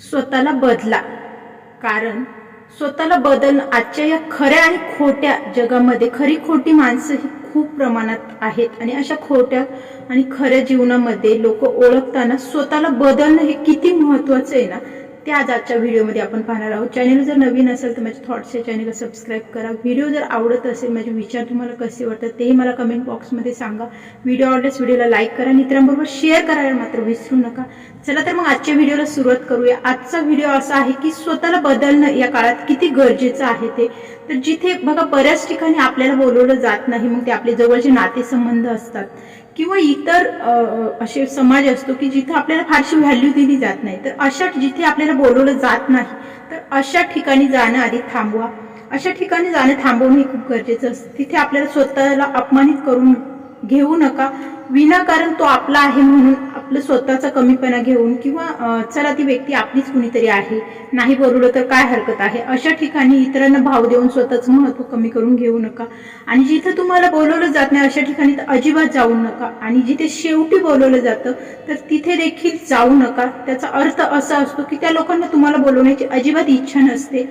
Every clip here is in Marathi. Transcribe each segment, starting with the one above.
स्वतःला बदला. कारण स्वतःला बदलणं आजच्या या खऱ्या आणि खोट्या जगामध्ये खरी खोटी माणसं ही खूप प्रमाणात आहेत आणि अशा खोट्या आणि खऱ्या जीवनामध्ये लोक ओळखताना स्वतःला बदलणं हे किती महत्वाचं आहे ना? ते आज आजच्या व्हिडिओमध्ये आपण पाहणार आहोत. चॅनल जर नवीन असेल तर माझ्या थॉट्स या चॅनलला सबस्क्राईब करा. व्हिडिओ जर आवडत असेल माझे विचार तुम्हाला कसे वाटतात तेही मला कमेंट बॉक्समध्ये सांगा. व्हिडिओ आवडल्यास व्हिडिओला लाईक करा. आणि मित्रांबरोबर शेअर करायला मात्र विसरू नका. चला तर मग आजच्या व्हिडिओला सुरुवात करूया. आजचा व्हिडिओ असा आहे की स्वतःला बदलणं या काळात किती गरजेचं आहे ते. तर जिथे बघा बऱ्याच ठिकाणी आपल्याला बोलवलं जात नाही. मग ते आपले जवळचे नातेसंबंध असतात. किंवा इतर असे समाज असतो की जिथे आपल्याला फारशी व्हॅल्यू दिली जात नाही तर अशा जिथे आपल्याला बोलवलं जात नाही तर अशा ठिकाणी जाणं आधी थांबवा. अशा ठिकाणी जाणं थांबवणं हे खूप गरजेचं असतं. तिथे आपल्याला स्वतःला अपमानित करून घेऊ नका. विनाकारण तो आपला आहे म्हणून आपलं स्वतःचा कमीपणा घेऊन किंवा चला ती व्यक्ती आपलीच कुणीतरी आहे. नाही बोलवलं तर काय हरकत आहे? अशा ठिकाणी इतरांना भाव देऊन स्वतःचं महत्त्व कमी करून घेऊ नका. आणि जिथं तुम्हाला बोलवलं जात नाही अशा ठिकाणी तर अजिबात जाऊ नका. आणि जिथे शेवटी बोलवलं जातं तर तिथे देखील जाऊ नका. त्याचा अर्थ असा असतो की त्या लोकांना तुम्हाला बोलवण्याची अजिबात इच्छा नसते.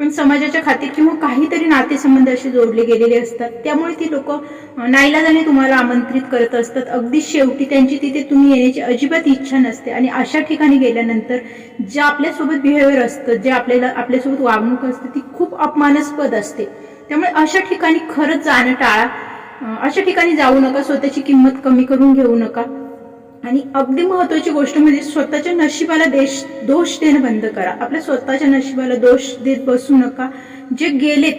पण समाजाच्या खातीर किंवा काहीतरी नातेसंबंध असे जोडले गेलेले असतात. त्यामुळे ती लोक नाईलाजाने तुम्हाला आमंत्रित करत असतात. अगदी शेवटी त्यांची तिथे तुम्ही येण्याची अजिबात इच्छा नसते. आणि अशा ठिकाणी गेल्यानंतर जे आपल्यासोबत बिहेवियर असतं जे आपल्याला आपल्यासोबत वागणूक असते ती खूप अपमानास्पद असते. त्यामुळे अशा ठिकाणी खरंच जाणं टाळा. अशा ठिकाणी जाऊ नका. स्वतःची किंमत कमी करून घेऊ नका. आणि अगदी महत्वाची गोष्ट म्हणजे स्वतःच्या नशिबाला देश दोष देणं बंद करा. आपल्या स्वतःच्या नशिबाला दोष देत बसू नका. जे गेलेत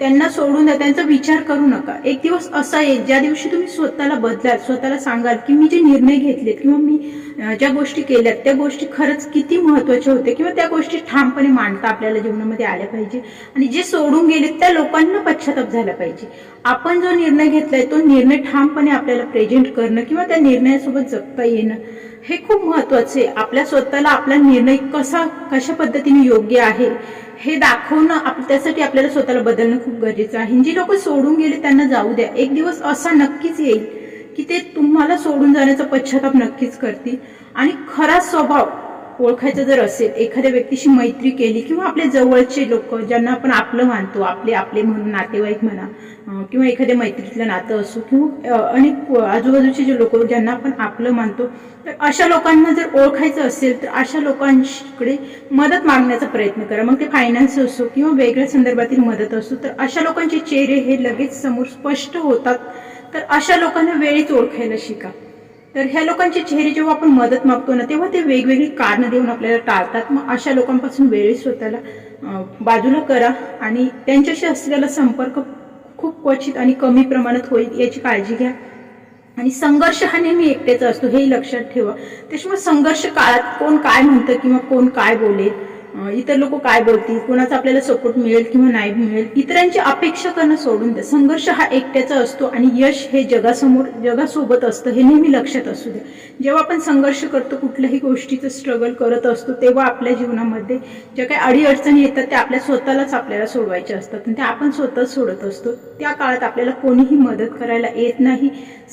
त्यांना सोडून द्या त्यांचा विचार करू नका. एक दिवस असा येईल ज्या दिवशी तुम्ही स्वतःला बदलाल स्वतःला सांगाल की मी जे निर्णय घेतलेत किंवा मी ज्या गोष्टी केल्यात त्या गोष्टी खरंच किती महत्त्वाच्या होत्या किंवा त्या गोष्टी ठामपणे मांडता आपल्याला जीवनामध्ये आल्या पाहिजे. आणि जे सोडून गेले त्या लोकांना पश्चाताप झाला पाहिजे. आपण जो निर्णय घेतलाय तो निर्णय ठामपणे आपल्याला प्रेझेंट करणं किंवा त्या निर्णयासोबत जगता येणं हे खूप महत्वाचं आहे. आपल्या स्वतःला आपला निर्णय कसा कशा पद्धतीने योग्य आहे हे दाखवणं आप त्यासाठी आपल्याला स्वतःला बदलणं खूप गरजेचं आहे. जी लोक सोडून गेले त्यांना जाऊ द्या. एक दिवस असा नक्कीच येईल की ते तुम्हाला सोडून जाण्याचा पश्चाताप नक्कीच करतील. आणि खरा स्वभाव ओळखायचं जर असेल एखाद्या व्यक्तीशी मैत्री केली किंवा आपले जवळचे लोक ज्यांना आपण आपलं मानतो आपले आपले म्हणून नातेवाईक म्हणा किंवा एखाद्या मैत्रीतलं नातं असो किंवा अनेक आजूबाजूचे जे लोक ज्यांना आपण आपलं मानतो तर अशा लोकांना जर ओळखायचं असेल तर अशा लोकांकडे मदत मागण्याचा प्रयत्न करा. मग ते फायनान्स असो किंवा वेगळ्या संदर्भातील मदत असो तर अशा लोकांचे चेहरे हे लगेच समोर स्पष्ट होतात. तर अशा लोकांना वेळीच ओळखायला शिका. तर ह्या लोकांचे चेहरे जेव्हा आपण मदत मागतो ना तेव्हा ते वेगवेगळी कारणं देऊन आपल्याला टाळतात. मग अशा लोकांपासून वेळी स्वतःला बाजूला करा आणि त्यांच्याशी असलेला संपर्क खूप क्वचित आणि कमी प्रमाणात होईल याची काळजी घ्या. आणि संघर्ष हा नेहमी एकट्याचा असतो हेही लक्षात ठेवा. त्याच्यामुळे संघर्ष काळात कोण काय म्हणतं किंवा कोण काय बोलेल इतर लोक काय बोलतील? कोणाचा आपल्याला सपोर्ट मिळेल किंवा नाही मिळेल? इतरांची अपेक्षा करणं सोडून द्या. संघर्ष हा एकट्याचा असतो आणि यश हे जगासमोर जगासोबत असतं हे नेहमी लक्षात असू द्या. जेव्हा आपण संघर्ष करतो कुठल्याही गोष्टीचं स्ट्रगल करत असतो तेव्हा आपल्या जीवनामध्ये ज्या काही अडीअडचणी येतात त्या आपल्या स्वतःलाच आपल्याला सोडवायच्या असतात. आणि त्या आपण स्वतःच सोडत असतो. त्या काळात आपल्याला कोणीही मदत करायला येत नाही.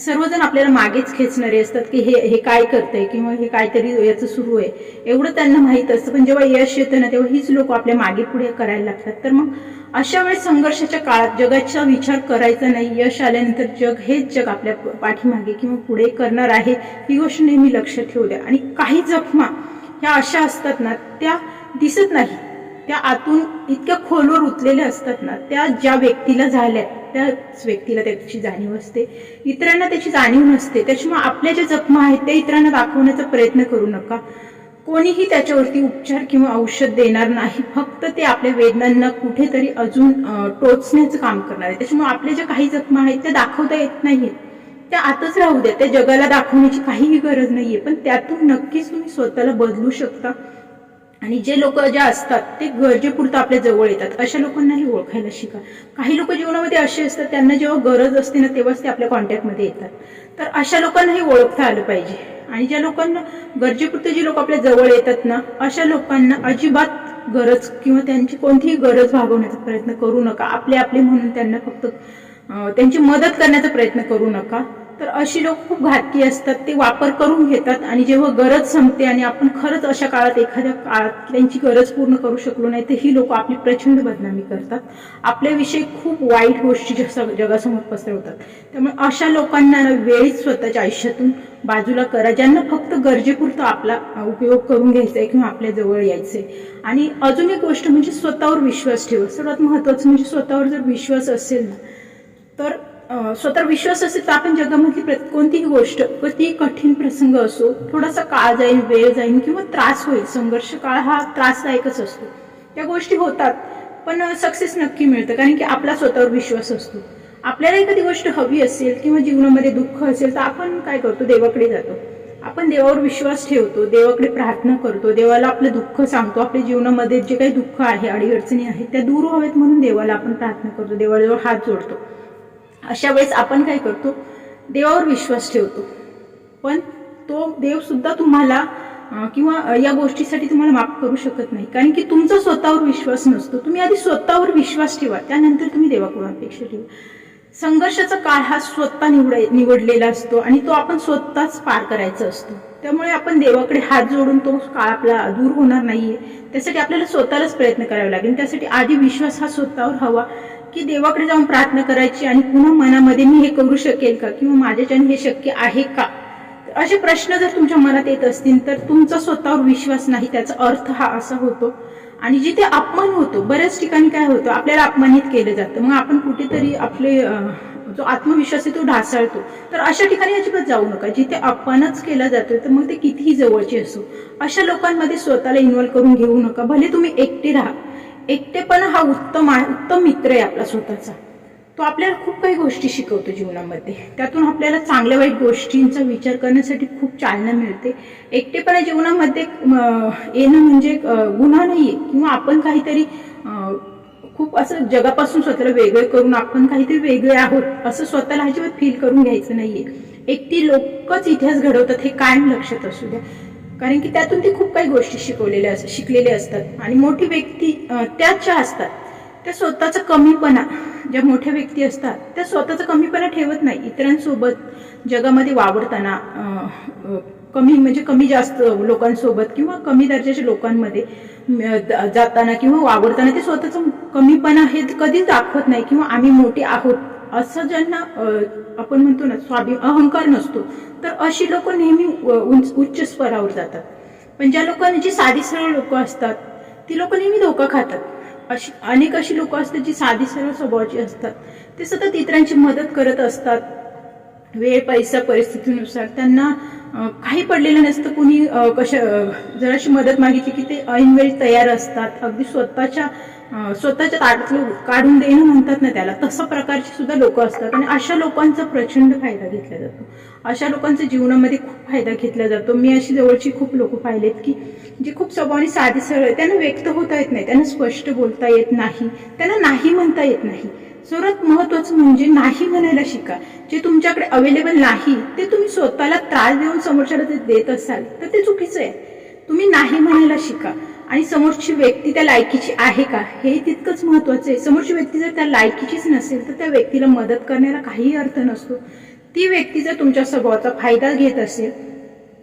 सर्वजण आपल्याला मागेच खेचणारे असतात की हे हे काय करतंय किंवा हे काहीतरी याचं सुरू आहे. एवढं त्यांना माहीत असतं. पण जेव्हा यश येतं ना तेव्हा हीच लोक आपल्या मागे पुढे करायला लागतात. तर मग अशा वेळेस संघर्षाच्या काळात जगाचा विचार करायचा नाही यश आल्यानंतर जग हेच जग आपल्या पाठीमागे किंवा पुढे करणार आहे ही गोष्ट नेहमी लक्षात ठेवू द्या. आणि काही जखमा ह्या अशा असतात ना त्या दिसत नाही. त्या आतून इतक्या खोलवर उतलेल्या असतात ना त्या ज्या व्यक्तीला झाल्या त्याच व्यक्तीला त्याची जाणीव असते. इतरांना त्याची जाणीव नसते. त्याच्यामुळे आपल्या ज्या जखमा आहेत त्या इतरांना दाखवण्याचा प्रयत्न करू नका. कोणीही त्याच्यावरती उपचार किंवा औषध देणार नाही. फक्त ते आपल्या वेदनांना कुठेतरी अजून टोचण्याचं काम करणार आहे. त्याच्यामुळे आपल्या ज्या काही जखमा आहेत त्या दाखवता येत नाहीत त्या आतच राहू द्या. त्या जगाला दाखवण्याची काहीही गरज नाहीये. पण त्यातून नक्कीच तुम्ही स्वतःला बदलू शकता. आणि जे लोक ज्या असतात ते गरजेपुरतं आपल्या जवळ येतात. अशा लोकांनाही ओळखायला शिका. काही लोक जीवनामध्ये असे असतात त्यांना जेव्हा गरज असते ना तेव्हाच ते आपल्या कॉन्टॅक्टमध्ये येतात. तर अशा लोकांनाही ओळखता आलं पाहिजे. आणि ज्या लोकांना गरजेपुरते जे लोक आपल्या जवळ येतात ना अशा लोकांना अजिबात गरज किंवा त्यांची कोणतीही गरज भागवण्याचा प्रयत्न करू नका. आपले आपले म्हणून त्यांना फक्त त्यांची मदत करण्याचा प्रयत्न करू नका. तर अशी लोक खूप घातकी असतात ते वापर करून घेतात आणि जेव्हा गरज संपते आणि आपण खरंच अशा काळात एखाद्या काळात त्यांची गरज पूर्ण करू शकलो नाही तर ही लोक आपली प्रचंड बदनामी करतात. आपल्याविषयी खूप वाईट गोष्टी जगासमोर पसरवतात. त्यामुळे अशा लोकांना वेळीच स्वतःच्या आयुष्यातून बाजूला करा. ज्यांना फक्त गरजेपुरतं आपला उपयोग करून घ्यायचा आहे किंवा आपल्या जवळ यायचंय. आणि अजून एक गोष्ट म्हणजे स्वतःवर विश्वास ठेवा. सर्वात महत्वाचं म्हणजे स्वतःवर जर विश्वास असेल ना तर स्वतः विश्वास असेल तर आपण जगामधली कोणतीही गोष्ट किती कठीण प्रसंग असो थोडासा काळ जाईल वेळ जाईल किंवा त्रास होईल संघर्ष काळ हा त्रासदायकच असतो. या गोष्टी होतात पण सक्सेस नक्की मिळतं कारण की आपला स्वतःवर विश्वास असतो. आपल्याला एखादी गोष्ट हवी असेल किंवा जीवनामध्ये दुःख असेल तर आपण काय करतो? देवाकडे जातो. आपण देवावर विश्वास ठेवतो देवाकडे प्रार्थना करतो देवाला आपलं दुःख सांगतो आपल्या जीवनामध्ये जे काही दुःख आहे अडीअडचणी आहेत त्या दूर व्हावेत म्हणून देवाला आपण प्रार्थना करतो देवाजवळ हात जोडतो. अशा वेळेस आपण काय करतो? देवावर विश्वास ठेवतो. पण तो देव सुद्धा तुम्हाला किंवा या गोष्टीसाठी तुम्हाला माफ करू शकत नाही. कारण की तुमचा स्वतःवर विश्वास नसतो. तुम्ही आधी स्वतःवर विश्वास ठेवा. त्यानंतर तुम्ही देवाकडून अपेक्षा ठेवा. संघर्षाचा काळ हा स्वतः निवड निवडलेला असतो आणि तो आपण स्वतःच पार करायचा असतो. त्यामुळे आपण देवाकडे हात जोडून तो काळ आपला दूर होणार नाहीये. त्यासाठी आपल्याला स्वतःलाच प्रयत्न करावे लागेल. त्यासाठी आधी विश्वास हा स्वतःवर हवा. की देवाकडे जाऊन प्रार्थना करायची आणि पुन्हा मनामध्ये मी हे करू शकेल का? किंवा माझ्याच्याने हे शक्य आहे का? असे प्रश्न जर तुमच्या मनात येत असतील तर तुमचा स्वतःवर विश्वास नाही त्याचा अर्थ हा असा होतो. आणि जिथे अपमान होतो बऱ्याच ठिकाणी काय होतं आपल्याला अपमानित केलं जातं. मग आपण कुठेतरी आपले जो आत्मविश्वास आहे तो ढासळतो. तर अशा ठिकाणी अजिबात जाऊ नका. जिथे अपमानच केला जातोय तर मग ते कितीही जवळचे असो. अशा लोकांमध्ये स्वतःला इन्व्हॉल्व करून घेऊ नका. भले तुम्ही एकटे राहा. एकटेपणा हा उत्तम आहे उत्तम मित्र आहे आपला स्वतःचा. तो आपल्याला खूप काही गोष्टी शिकवतो जीवनामध्ये. त्यातून आपल्याला चांगल्या वाईट गोष्टींचा विचार करण्यासाठी खूप चालना मिळते. एकटेपणा जीवनामध्ये येणं म्हणजे गुन्हा नाही आहे किंवा आपण काहीतरी खूप असं जगापासून स्वतःला वेगळे करून आपण काहीतरी वेगळे आहोत असं स्वतःला अजिबात फील करून घ्यायचं नाहीये. एकटी लोकच इतिहास घडवतात हे कायम लक्षात असू द्या. कारण की त्यातून ते खूप काही गोष्टी शिकवलेल्या अस शिकलेले असतात. आणि मोठी व्यक्ती त्या त्याच ज्या असतात त्या स्वतःचा कमीपणा ज्या मोठ्या व्यक्ती असतात त्या स्वतःचा कमीपणा ठेवत नाही. इतरांसोबत जगामध्ये वावरताना कमी म्हणजे कमी जास्त लोकांसोबत किंवा कमी दर्जाच्या लोकांमध्ये जाताना किंवा वावरताना ते स्वतःचं कमीपणा हे कधीच दाखवत नाही किंवा आम्ही मोठे आहोत असं ज्यांना आपण म्हणतो ना स्वाभिम अहंकार नसतो तर अशी लोक नेहमी उंच उच्च स्तरावर जातात. पण ज्या लोकांना जी साधी सरळ लोक असतात ती लोक नेहमी धोका खातात. अशी अनेक अशी लोक असतात जी साधी सरळ स्वभावाची असतात. ते सतत इतरांची मदत करत असतात. वेळ पैसा परिस्थितीनुसार त्यांना काही पडलेलं नसतं. कुणी कशा जराशी मदत मागितली की ते ऐनवेळी तयार असतात. अगदी स्वतःच्या स्वतःच्या ताटातलं काढून देणं म्हणतात ना त्याला तसं प्रकारची सुद्धा लोक असतात आणि अशा लोकांचा प्रचंड फायदा घेतला जातो. अशा लोकांचा जीवनामध्ये खूप फायदा घेतला जातो. मी अशी जवळची खूप लोक पाहिलेत की जे खूप स्वभावाने साधी सरळ त्यांना व्यक्त होता येत नाही त्यांना स्पष्ट बोलता येत नाही त्यांना नाही म्हणता येत नाही. सर्वात महत्वाचं म्हणजे नाही म्हणायला शिका. जे तुमच्याकडे अवेलेबल नाही ते तुम्ही स्वतःला त्रास देऊन समोरच्याला देत असाल तर ते चुकीचं आहे. तुम्ही नाही म्हणायला शिका. आणि समोरची व्यक्ती त्या लायकीची आहे का? हे तितकंच महत्वाचं आहे. समोरची व्यक्ती जर त्या लायकीचीच नसेल तर त्या व्यक्तीला मदत करण्याला काहीही अर्थ नसतो. ती व्यक्ती जर तुमच्या स्वभावाचा फायदा घेत असेल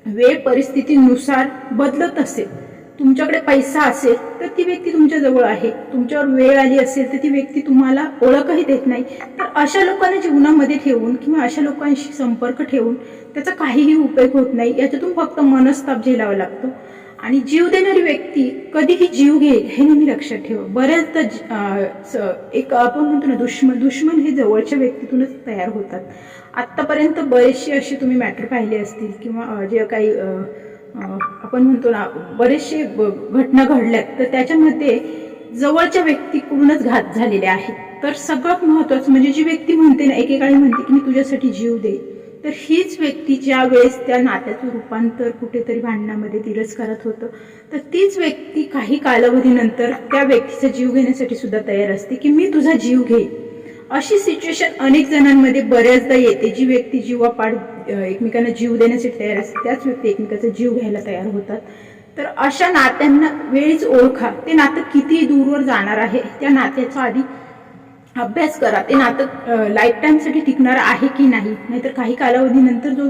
वेळ परिस्थितीनुसार बदलत असेल तुमच्याकडे पैसा असेल तर ती व्यक्ती तुमच्या जवळ आहे. तुमच्यावर वेळ आली असेल तर ती व्यक्ती तुम्हाला ओळखही देत नाही. तर अशा लोकांना जीवनामध्ये ठेवून किंवा अशा लोकांशी संपर्क ठेवून त्याचा काहीही उपयोग होत नाही. याच्यातून फक्त मनस्ताप झेलावा लागतो. आणि जीव देणारी व्यक्ती कधीही जीव घेईल हे नेहमी लक्षात ठेवा. बऱ्याचदा स- एक आपण म्हणतो ना दुश्मन दुश्मन हे जवळच्या व्यक्तीतूनच तयार होतात. आत्तापर्यंत बरेचसे असे तुम्ही मॅटर पाहिले असतील किंवा जे काही आपण म्हणतो ना बरेचसे ब- घटना घडल्यात तर त्याच्यामध्ये जवळच्या व्यक्तीकडूनच घात झालेले आहेत. तर सगळ्यात महत्वाचं म्हणजे जी व्यक्ती म्हणते ना एकेकाळी म्हणते की मी तुझ्यासाठी जीव दे तर हीच व्यक्ती ज्या वेळेस त्या नात्याचं रूपांतर कुठेतरी भांडणामध्ये तिरस्कारत होतं तर तीच व्यक्ती काही कालावधीनंतर त्या व्यक्तीचा जीव घेण्यासाठी सुद्धा तयार असते की मी तुझा जीव घेईन. अशी सिच्युएशन अनेक जणांमध्ये बऱ्याचदा येते जी व्यक्ती जीवापाड एकमेकांना जीव देण्यासाठी तयार असते त्याच व्यक्ती एकमेकाचा जीव घ्यायला तयार होतात. तर अशा नात्यांना वेळीच ओळखा. ते नातं किती दूरवर जाणार आहे त्या नात्याचा आधी अभ्यास करा. ते नातं लाईफ टाईमसाठी टिकणार आहे की नाही? नाहीतर काही कालावधीनंतर जो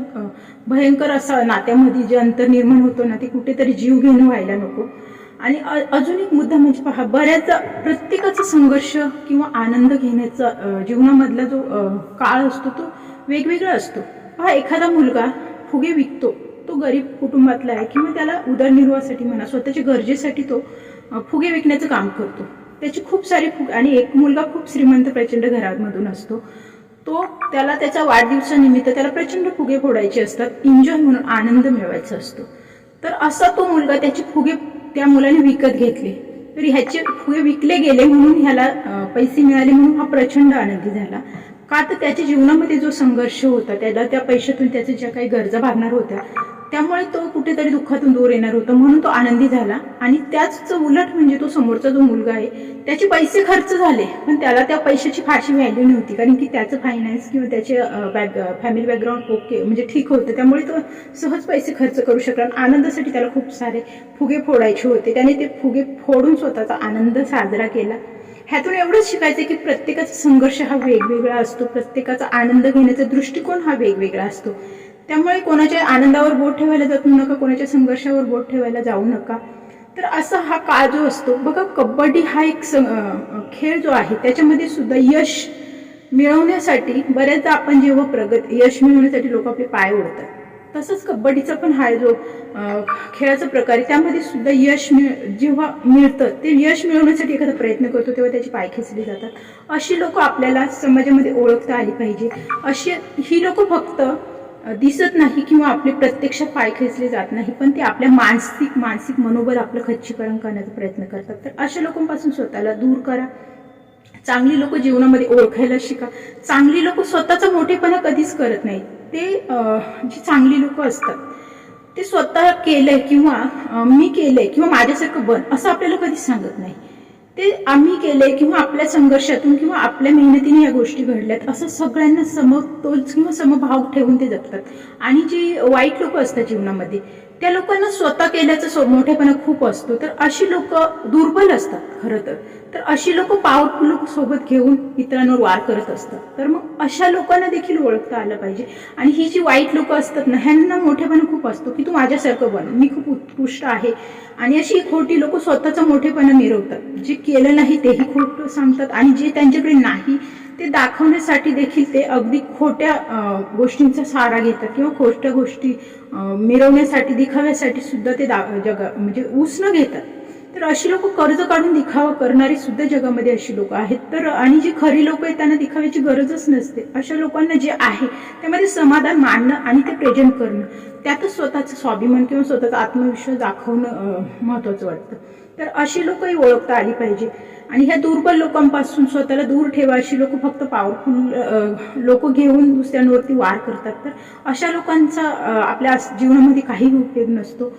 भयंकर असा नात्यामध्ये जे अंतर निर्माण होतो ना ते कुठेतरी जीव घेणं व्हायला नको. आणि अजून एक मुद्दा म्हणजे पहा बऱ्याचदा प्रत्येकाचा संघर्ष किंवा आनंद घेण्याचा जीवनामधला जो काळ असतो तो वेगवेगळा असतो. पहा एखादा मुलगा फुगे विकतो. तो गरीब कुटुंबातला आहे किंवा त्याला उदरनिर्वाहासाठी म्हणा स्वतःच्या गरजेसाठी तो फुगे विकण्याचं काम करतो. त्याची खूप सारी फुग आणि एक मुलगा खूप श्रीमंत प्रचंड घरामधून असतो. तो त्याला त्याच्या वाढदिवसानिमित्त त्याला प्रचंड फुगे फोडायचे असतात. एन्जॉय म्हणून आनंद मिळवायचा असतो. तर असा तो मुलगा त्याचे फुगे त्या मुलाने विकत घेतले. तर ह्याचे फुगे विकले गेले म्हणून ह्याला पैसे मिळाले म्हणून हा प्रचंड आनंदी झाला. का तर त्याच्या जीवनामध्ये जो संघर्ष होता त्याला त्या पैशातून त्याच्या ज्या काही गरजा भागणार होत्या त्यामुळे तो कुठेतरी दुःखातून दूर येणार होता म्हणून तो आनंदी झाला. आणि त्याच उलट म्हणजे तो समोरचा जो मुलगा आहे त्याचे पैसे खर्च झाले. पण त्याला त्या पैशाची फारशी व्हॅल्यू नव्हती. कारण की त्याचं फायनान्स किंवा त्याचे बॅक फॅमिली बॅकग्राऊंड ओके म्हणजे ठीक होतं. त्यामुळे तो सहज पैसे खर्च करू शकला आणि आनंदासाठी त्याला खूप सारे फुगे फोडायचे होते. त्याने ते फुगे फोडून स्वतःचा आनंद साजरा केला. ह्यातून एवढंच शिकायचं की प्रत्येकाचा संघर्ष हा वेगवेगळा असतो. प्रत्येकाचा आनंद घेण्याचा दृष्टिकोन हा वेगवेगळा असतो. त्यामुळे कोणाच्या आनंदावर बोट ठेवायला जाऊ नका कोणाच्या संघर्षावर बोट ठेवायला जाऊ नका. तर असा हा काळ जो असतो बघा कबड्डी हा एक सं- खेळ जो आहे त्याच्यामध्ये सुद्धा यश मिळवण्यासाठी बऱ्याचदा आपण जेव्हा प्रगत यश मिळवण्यासाठी लोक आपले पाय ओढतात. तसंच कबड्डीचा पण हा जो खेळाचा प्रकार आहे त्यामध्ये सुद्धा यश मिळ जेव्हा मिळतं ते यश मिळवण्यासाठी एखादा प्रयत्न करतो तेव्हा त्याचे पाय खेचले जातात. अशी लोक आपल्याला समाजामध्ये ओळखता आली पाहिजे. अशी ही लोक फक्त दिसत नाही किंवा आपले प्रत्यक्ष पाय खेचले जात नाही पण ते आपल्या मानसिक मानसिक मनोबल आपलं खच्चीकरण करण्याचा प्रयत्न करतात. तर अशा लोकांपासून स्वतःला दूर करा. चांगली लोक जीवनामध्ये ओळखायला शिका. चांगली लोक स्वतःचा मोठेपणा कधीच करत नाहीत. ते अं, जी चांगली लोक असतात ते स्वतः केलंय किंवा मी केलंय किंवा माझ्यासारखं बन असं आपल्याला कधीच सांगत नाही. ते आम्ही केले किंवा आपल्या संघर्षातून किंवा आपल्या मेहनतीने या गोष्टी घडल्यात असं सगळ्यांना समतोल किंवा समभाव ठेवून ते जगतात. आणि जी वाईट लोक असतात जीवनामध्ये त्या लोकांना स्वतः केल्याचा मोठेपणा खूप असतो. तर अशी लोक दुर्बल असतात खरं तर. तर अशी लोक पॉवरफुल लोक सोबत घेऊन इतरांवर वार करत असतात. तर मग अशा लोकांना देखील ओळखता आलं पाहिजे. आणि ही जी वाईट लोक असतात ना ह्यांना मोठेपणा खूप असतो की तू माझ्यासारखं बन. मी खूप उत्कृष्ट आहे. आणि अशी खोटी लोक स्वतःचा मोठेपणा मिरवतात. जे केलं नाही तेही खोटं सांगतात. आणि जे त्यांच्याकडे नाही ते दाखवण्यासाठी देखील ते अगदी खोट्या गोष्टींचा सहारा घेतात किंवा खोट्या गोष्टी मिरवण्यासाठी दिखाव्यासाठी सुद्धा ते दा जगा म्हणजे उसणं घेतात. तर अशी लोक कर्ज काढून दिखावा करणारी सुद्धा जगामध्ये अशी लोक आहेत. तर आणि जी खरी लोक आहेत त्यांना दिखाव्याची गरजच नसते. अशा लोकांना जे आहे त्यामध्ये समाधान मानणं आणि ते प्रेझेंट करणं त्यातच स्वतःचं स्वाभिमान किंवा स्वतःचा आत्मविश्वास दाखवणं महत्वाचं वाटतं. तर अशी लोकही ओळखता आली पाहिजे. आणि ह्या दुर्बल लोकांपासून स्वतःला दूर ठेवा अशी लोक फक्त पॉवरफुल लोक घेऊन दुसऱ्यांवरती वार करतात. तर अशा लोकांचा आपल्या जीवनामध्ये काही उपयोग नसतो.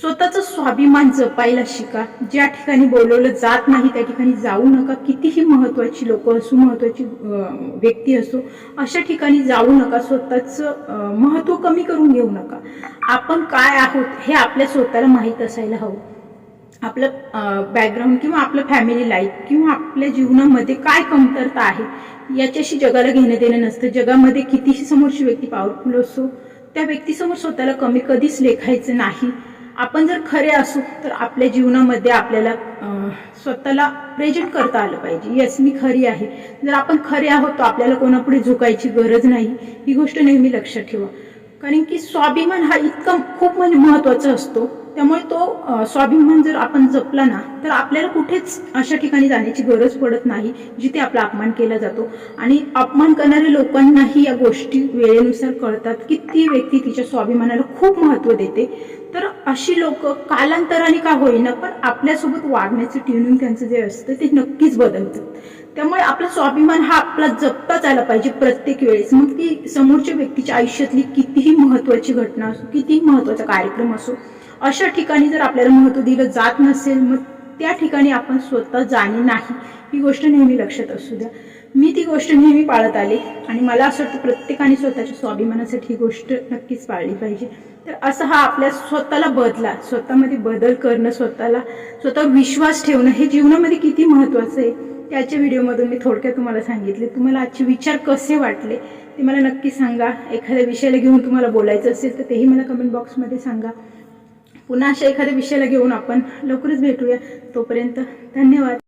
स्वतःचा स्वाभिमान जपायला शिका. ज्या ठिकाणी बोलवलं जात नाही त्या ठिकाणी जाऊ नका. कितीही महत्वाची लोक असो महत्वाची व्यक्ती असो अशा ठिकाणी जाऊ नका. स्वतःचं महत्त्व कमी करून घेऊ नका. आपण काय आहोत हे आपल्या स्वतःला माहीत असायला हवं. आपलं बॅकग्राऊंड किंवा आपलं फॅमिली लाईफ किंवा आपल्या जीवनामध्ये काय कमतरता आहे याच्याशी जगाला घेणं देणं नसतं. जगामध्ये कितीही समोरची व्यक्ती पॉवरफुल असो त्या व्यक्तीसमोर स्वतःला कमी कधीच लेखायचं नाही. आपण जर खरे असू तर आपल्या जीवनामध्ये आपल्याला स्वतःला प्रेझेंट करता आलं पाहिजे. येस मी खरी आहे. जर आपण खरे आहोत तर आपल्याला कोणापुढे झुकायची गरज नाही. ही गोष्ट नेहमी लक्षात ठेवा. कारण की स्वाभिमान हा इतका खूप म्हणजे महत्त्वाचा असतो. त्यामुळे तो स्वाभिमान जर आपण जपला ना तर आपल्याला कुठेच अशा ठिकाणी जाण्याची गरज पडत नाही जिथे आपला अपमान केला जातो. आणि अपमान करणाऱ्या लोकांनाही या गोष्टी वेळेनुसार कळतात. की ती व्यक्ती तिच्या स्वाभिमानाला खूप महत्त्व देते. तर अशी लोक कालांतराने का होईना पण आपल्यासोबत वागण्याचं ट्युनिंग त्यांचं जे असतं ते नक्कीच बदलतं. त्यामुळे आपला स्वाभिमान हा आपला जपताच आला पाहिजे प्रत्येक वेळेस. मग ती समोरच्या व्यक्तीच्या आयुष्यातली कितीही महत्वाची घटना असो कितीही महत्त्वाचा कार्यक्रम असो अशा ठिकाणी जर आपल्याला महत्त्व दिलं जात नसेल मग त्या ठिकाणी आपण स्वतः जाणे नाही. ही गोष्ट नेहमी लक्षात असू द्या. मी ती गोष्ट नेहमी पाळत आले आणि मला असं वाटतं प्रत्येकाने स्वतःच्या स्वाभिमानासाठी ही गोष्ट नक्कीच पाळली पाहिजे. तर असा हा आपल्या स्वतःला बदला स्वतःमध्ये बदल करणं स्वतःला स्वतः विश्वास ठेवणं हे जीवनामध्ये किती महत्त्वाचं आहे त्याच्या व्हिडिओमधून मी थोडक्यात तुम्हाला सांगितले. तुम्हाला आजचे विचार कसे वाटले ते मला नक्की सांगा. एखाद्या विषयाला घेऊन तुम्हाला बोलायचं असेल तर तेही मला कमेंट बॉक्समध्ये सांगा. पुन्हा अशा एखाद्या विषयाला घेऊन आपण लवकरच भेटूया. तोपर्यंत धन्यवाद.